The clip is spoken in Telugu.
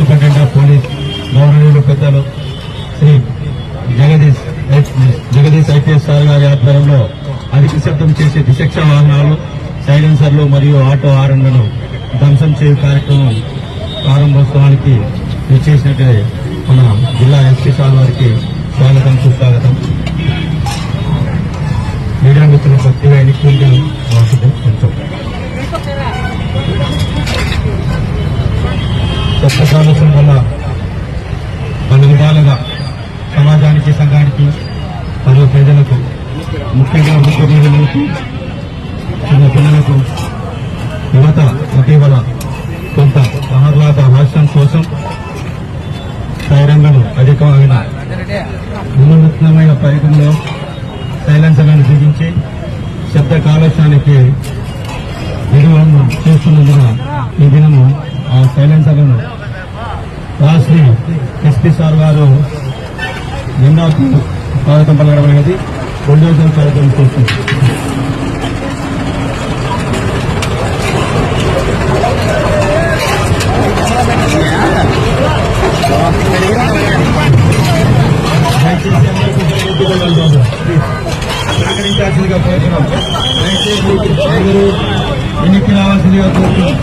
సూపరింటెండెంట్ ఆఫ్ పోలీస్ గౌరవనీయులు పెద్దలు శ్రీ జగదీష్ జగదీష్ ఐపీఎస్ సార్ గారి ఆధ్వర్యంలో అధిక శబ్దం చేసే ద్విచక్ష వాహనాలు సైలెన్సర్లు మరియు ఆటో ఆరంలను ధ్వంసం చేయు కార్యక్రమం ప్రారంభోత్సవానికి విచ్చేసినట్టు మన జిల్లా ఎస్పీ సార్ వారికి స్వాగతం సుస్వాగతం. మీడియా మిత్రులు కొద్దిగా ఎన్నికలు కొంచెం కొత్త కాలుష్యం వల్ల పలు విధాలుగా సమాజానికి సంఘానికి మరియు ప్రజలకు ముఖ్యంగా ముఖ్య మహిళలకు చిన్న పిల్లలకు యువత ఇటీవల కొంత ఆహ్లాద హాస్యం కోసం సైరంగులు అధికమైన వినూత్నమైన ప్రయత్నంలో సైలెన్సర్లను బిగించి శబ్ద కాలుష్యానికి విలువను చేస్తున్నందున ఈ దినము ఆ సైలెన్సర్లను శ్రీ ఎస్పీ సార్ గారు నిన్నకు స్వాగతం పలకడం అనేది బుల్డోజర్ కార్యక్రమం చేస్తుంది సహకరించాల్సిందిగా కోరుతున్నాం రావాల్సిందిగా కోరుతున్నాం